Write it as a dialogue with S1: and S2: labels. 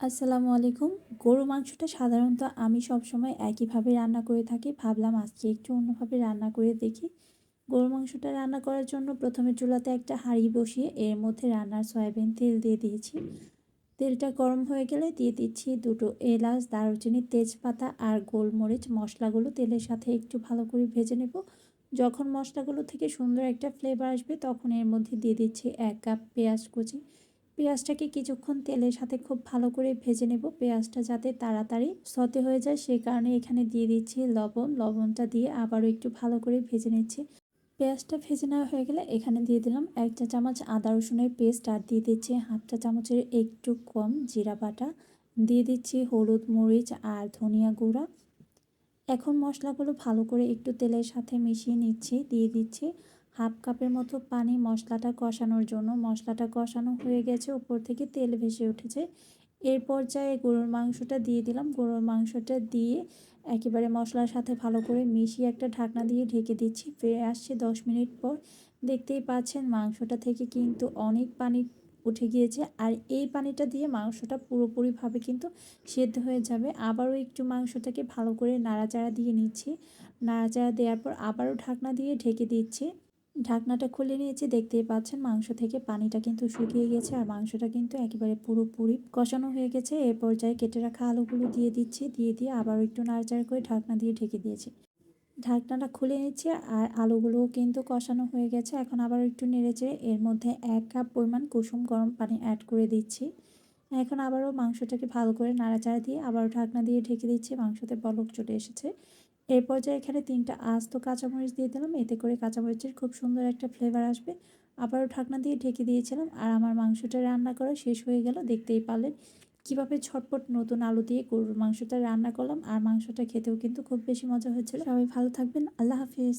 S1: আসসালামু আলাইকুম। গরু মাংসটা সাধারণত আমি সবসময় একইভাবে রান্না করে থাকি। ভাবলাম আজকে একটু অন্যভাবে রান্না করে দেখি। গরু মাংসটা রান্না করার জন্য প্রথমে চুলাতে একটা হাঁড়ি বসিয়ে এর মধ্যে রান্নার সয়াবিন তেল দিয়ে দিয়েছি। তেলটা গরম হয়ে গেলে দিয়ে দিচ্ছি দুটো এলাচ, দারুচিনি, তেজপাতা আর গোলমরিচ। মশলাগুলো তেলের সাথে একটু ভালো করে ভেজে নেব। যখন মশলাগুলো থেকে সুন্দর একটা ফ্লেভার আসবে তখন এর মধ্যে দিয়ে দিচ্ছি এক কাপ পেঁয়াজ কুচি। পেঁয়াজটাকে কিছুক্ষণ তেলের সাথে খুব ভালো করে ভেজে নেব। পেঁয়াজটা যাতে তাড়াতাড়ি সতে হয়ে যায় সেই কারণে এখানে দিয়ে দিচ্ছি লবণ। লবণটা দিয়ে আবারও একটু ভালো করে ভেজে নিচ্ছি। পেঁয়াজটা ভেজে নেওয়া হয়ে গেলে এখানে দিয়ে দিলাম এক চা চামচ আদা রসুনের পেস্ট আর দিয়ে দিচ্ছি হাফ চা চামচের একটু কম জিরা বাটা। দিয়ে দিচ্ছি হলুদ মরিচ আর ধনিয়া গুঁড়া। এখন মশলাগুলো ভালো করে একটু তেলের সাথে মিশিয়ে নিচ্ছি। দিয়ে দিচ্ছি হাফ কাপের মতো পানি মশলাটা কষানোর জন্য। মশলাটা কষানো হয়ে গেছে, উপর থেকে তেল ভেসে উঠেছে। এর পর্যায়ে গরুর মাংসটা দিয়ে দিলাম। গরুর মাংসটা দিয়ে একেবারে মশলার সাথে ভালো করে মিশিয়ে একটা ঢাকনা দিয়ে ঢেকে দিচ্ছি। ফিরে আসছে দশ মিনিট পর। দেখতেই পাচ্ছেন মাংসটা থেকে কিন্তু অনেক পানি উঠে গিয়েছে। আর এই পানিটা দিয়ে মাংসটা পুরোপুরিভাবে কিন্তু সেদ্ধ হয়ে যাবে। আবারও একটু মাংসটাকে ভালো করে নাড়াচাড়া দিয়ে নিচ্ছি। নাড়াচাড়া দেওয়ার পর আবারও ঢাকনা দিয়ে ঢেকে দিচ্ছি। ঢাকনাটা খুলে নিয়েছি, দেখতেই পাচ্ছেন মাংস থেকে পানিটা কিন্তু শুকিয়ে গেছে আর মাংসটা কিন্তু একেবারে পুরোপুরি কষানো হয়ে গেছে। এ পর্যায়ে কেটে রাখা আলুগুলো দিয়ে দিচ্ছি, দিয়ে দিয়ে আবারও একটু নাড়াচাড়া করে ঢাকনা দিয়ে ঢেকে দিয়েছি। ঢাকনাটা খুলে নিচ্ছি আর আলুগুলোও কিন্তু কষানো হয়ে গেছে। এখন আবার একটু নেড়েচে এর মধ্যে এক কাপ পরিমাণ কুসুম গরম পানি অ্যাড করে দিচ্ছি। এখন আবারও মাংসটাকে ভালো করে নাড়াচাড়া দিয়ে আবারও ঢাকনা দিয়ে ঢেকে দিচ্ছি, মাংসতে বলক চলে এসেছে। এর পর্যায়ে এখানে তিনটা আস্ত কাঁচামরিচ দিয়ে দিলাম। এতে করে কাঁচামরিচের খুব সুন্দর একটা ফ্লেভার আসবে। আবারও ঢাকনা দিয়ে ঢেকে দিয়েছিলাম আর আমার মাংসটা রান্না করা শেষ হয়ে গেল। দেখতেই পারলেন কীভাবে ছটপট নতুন আলু দিয়ে গরুর মাংসটা রান্না করলাম। আর মাংসটা খেতেও কিন্তু খুব বেশি মজা হয়েছিল। সবাই ভালো থাকবেন। আল্লাহ হাফিজ।